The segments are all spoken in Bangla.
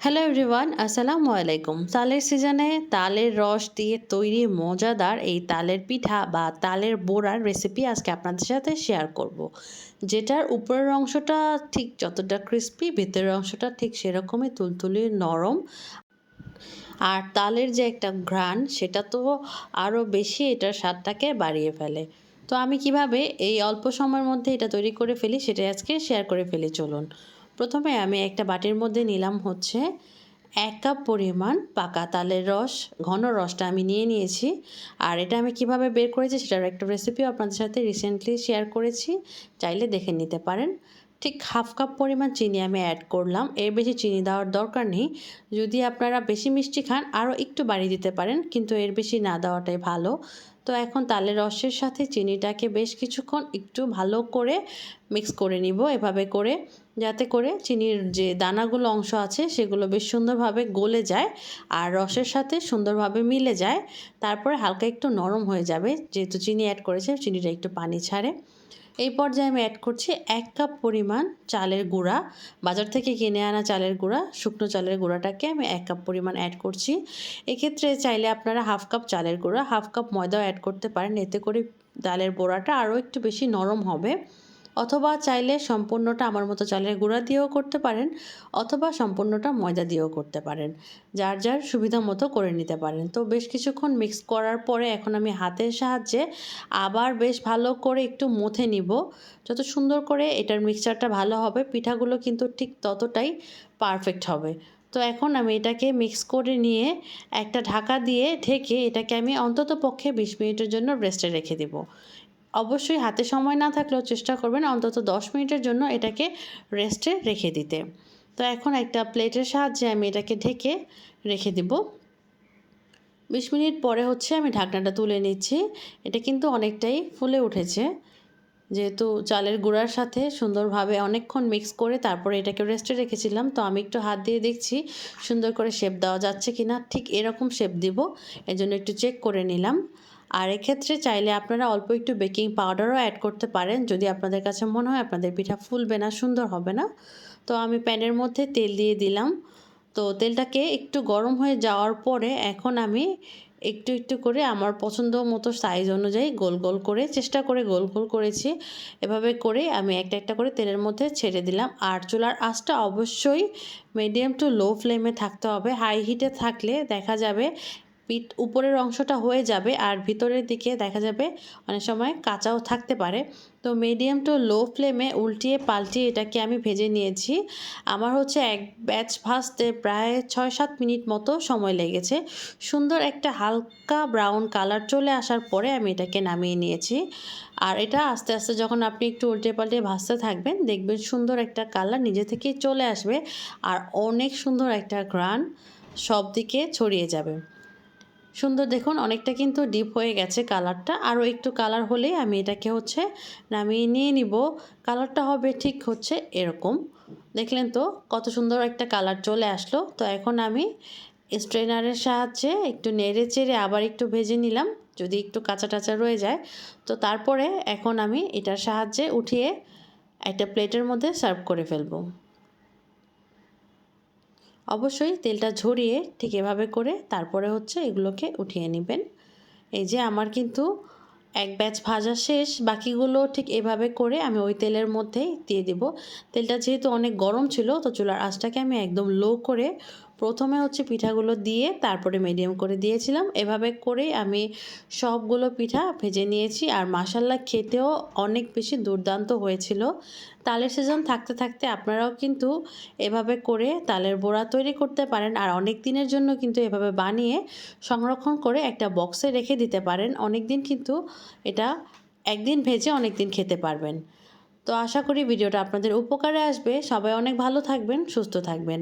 হ্যালো এভরিওয়ান আসসালামু আলাইকুম তালের সিজনে তালের রস দিয়ে তৈরি মজাদার এই তালের পিঠা বা তালের বোড়ার রেসিপি আজকে আপনাদের সাথে শেয়ার করব। যেটার উপরের অংশটা ঠিক যতটা ক্রিস্পি ভেতরের অংশটা ঠিক সেরকমই তুলতুলি নরম। আর তালের যে একটা ঘ্রাণ, সেটা তো আরও বেশি এটার স্বাদটাকে বাড়িয়ে ফেলে। তো আমি কীভাবে এই অল্প সময়ের মধ্যে এটা তৈরি করে ফেলি, সেটাই আজকে শেয়ার করে ফেলি, চলুন। প্রথমে আমি একটা বাটির মধ্যে নিলাম হচ্ছে এক কাপ পরিমাণ পাকা তালের রস, ঘন রসটা আমি নিয়ে নিয়েছি। আর এটা আমি কীভাবে বের করেছি সেটার একটা রেসিপিও আপনাদের সাথে রিসেন্টলি শেয়ার করেছি। চাইলে দেখে নিতে পারেন। ঠিক হাফ কাপ পরিমাণ চিনি আমি অ্যাড করলাম। এর বেশি চিনি দেওয়ার দরকার নেই। যদি আপনারা বেশি মিষ্টি খান, আরও একটু বাড়িয়ে দিতে পারেন, কিন্তু এর বেশি না দেওয়াটাই ভালো। তো এখন তালের রসের সাথে চিনিটাকে বেশ কিছুক্ষণ একটু ভালো করে মিক্স করে নিব এভাবে করে, যাতে করে চিনির যে দানাগুলো অংশ আছে সেগুলো বেশ সুন্দরভাবে গলে যায় আর রসের সাথে সুন্দরভাবে মিলে যায়। তারপরে হালকা একটু নরম হয়ে যাবে, যেহেতু চিনি অ্যাড করেছে, চিনিটা একটু পানি ছাড়ে। এই পর্যায়ে আমি অ্যাড করছি এক কাপ পরিমাণ চালের গুঁড়া। বাজার থেকে কিনে আনা চালের গুঁড়া, শুকনো চালের গুঁড়াটাকে আমি এক কাপ পরিমাণ অ্যাড করছি। এক্ষেত্রে চাইলে আপনারা হাফ কাপ চালের গুঁড়া হাফ কাপ ময়দাও অ্যাড করতে পারেন, এতে করে ডালের বড়াটা আরও একটু বেশি নরম হবে। অথবা চাইলে সম্পূর্ণটা আমার মতো চালের গুঁড়া দিয়েও করতে পারেন, অথবা সম্পূর্ণটা ময়দা দিয়েও করতে পারেন। যার যার সুবিধা মতো করে নিতে পারেন। তো বেশ কিছুক্ষণ মিক্স করার পরে এখন আমি হাতের সাহায্যে আবার বেশ ভালো করে একটু মথে নিব। যত সুন্দর করে এটার মিক্সচারটা ভালো হবে, পিঠাগুলো কিন্তু ঠিক ততটাই পারফেক্ট হবে। তো এখন আমি এটাকে মিক্স করে নিয়ে একটা ঢাকা দিয়ে ঢেকে এটাকে আমি অন্তত পক্ষে বিশ মিনিটের জন্য রেস্টে রেখে দেব। অবশ্যই হাতে সময় না থাকলেও চেষ্টা করবেন অন্তত দশ মিনিটের জন্য এটাকে রেস্টে রেখে দিতে। তো এখন একটা প্লেটের সাহায্যে আমি এটাকে ঢেকে রেখে দিব। বিশ মিনিট পরে হচ্ছে আমি ঢাকনাটা তুলে নিচ্ছি। এটা কিন্তু অনেকটাই ফুলে উঠেছে। যেহেতু চালের গুঁড়ার সাথে সুন্দরভাবে অনেকক্ষণ মিক্স করে তারপরে এটাকে রেস্টে রেখেছিলাম। তো আমি একটু হাত দিয়ে দেখছি সুন্দর করে শেপ দেওয়া যাচ্ছে কি না ঠিক এরকম শেপ দিব। এজন্য একটু চেক করে নিলাম। আর এক্ষেত্রে চাইলে আপনারা অল্প একটু বেকিং পাউডারও অ্যাড করতে পারেন। যদি আপনাদের কাছে মনে হয় আপনাদের পিঠা ফুলবে না, সুন্দর হবে না, তো আমি প্যানের মধ্যে তেল দিয়ে দিলাম। তো তেলটাকে একটু গরম হয়ে যাওয়ার পরে এখন আমি একটু একটু করে আমার পছন্দ মতো সাইজ অনুযায়ী গোল গোল করে, চেষ্টা করে গোল গোল করেছি। এভাবে করে আমি একটা একটা করে তেলের মধ্যে ছেড়ে দিলাম। আর চুলার আঁচটা অবশ্যই মিডিয়াম টু লো ফ্লেমে থাকতে হবে। হাই হিটে থাকলে দেখা যাবে পিঠ উপরের অংশটা হয়ে যাবে আর ভিতরের দিকে দেখা যাবে অনেক সময় কাঁচাও থাকতে পারে। তো মিডিয়াম টু লো ফ্লেমে উল্টিয়ে পাল্টিয়ে এটাকে আমি ভেজে নিয়েছি। আমার হচ্ছে এক ব্যাচ ভাজতে প্রায় ছয় সাত মিনিট মতো সময় লেগেছে। সুন্দর একটা হালকা ব্রাউন কালার চলে আসার পরে আমি এটাকে নামিয়ে নিয়েছি। আর এটা আস্তে আস্তে যখন আপনি একটু উল্টে পাল্টে ভাজতে থাকবেন, দেখবেন সুন্দর একটা কালার নিজে থেকেই চলে আসবে। আর অনেক সুন্দর একটা ঘ্রাণ সব দিকে ছড়িয়ে যাবে। সুন্দর দেখুন, অনেকটা কিন্তু ডিপ হয়ে গেছে কালারটা আরও একটু কালার হলেই আমি এটাকে হচ্ছে নামিয়ে নিয়ে নিব। কালারটা হবে ঠিক হচ্ছে এরকম। দেখলেন তো, কত সুন্দর একটা কালার চলে আসলো। তো এখন আমি স্ট্রেনারের সাহায্যে একটু নেড়ে চেড়ে আবার একটু ভেজে নিলাম, যদি একটু কাঁচা টাচা রয়ে যায়। তো তারপরে এখন আমি এটার সাহায্যে উঠিয়ে একটা প্লেটের মধ্যে সার্ভ করে ফেলব। অবশ্যই তেলটা ঝরিয়ে ঠিক এভাবে করে তারপরে হচ্ছে এগুলোকে উঠিয়ে নেবেন। এই যে আমার কিন্তু এক ব্যাচ ভাজা শেষ, বাকিগুলো ঠিক এভাবে করে আমি ওই তেলের মধ্যেই দিয়ে দেব। তেলটা যেহেতু অনেক গরম ছিল, তো চুলার আঁচটাকে আমি একদম লো করে প্রথমে হচ্ছে পিঠাগুলো দিয়ে তারপরে মিডিয়াম করে দিয়েছিলাম। এভাবে করে আমি সবগুলো পিঠা ভেজে নিয়েছি। আর মাসাল্লা খেতেও অনেক বেশি দুর্দান্ত হয়েছিল। তালের সিজন থাকতে থাকতে আপনারাও কিন্তু এভাবে করে তালের বোড়া তৈরি করতে পারেন। আর অনেক দিনের জন্য কিন্তু এভাবে বানিয়ে সংরক্ষণ করে একটা বক্সে রেখে দিতে পারেন। অনেক দিন কিন্তু এটা একদিন ভেজে অনেক দিন খেতে পারবেন। তো আশা করি ভিডিওটা আপনাদের উপকারে আসবে। সবাই অনেক ভালো থাকবেন, সুস্থ থাকবেন।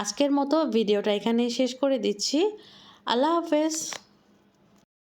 আজকের মতো ভিডিওটা এখানেই শেষ করে দিচ্ছি। আল্লাহ হাফেজ।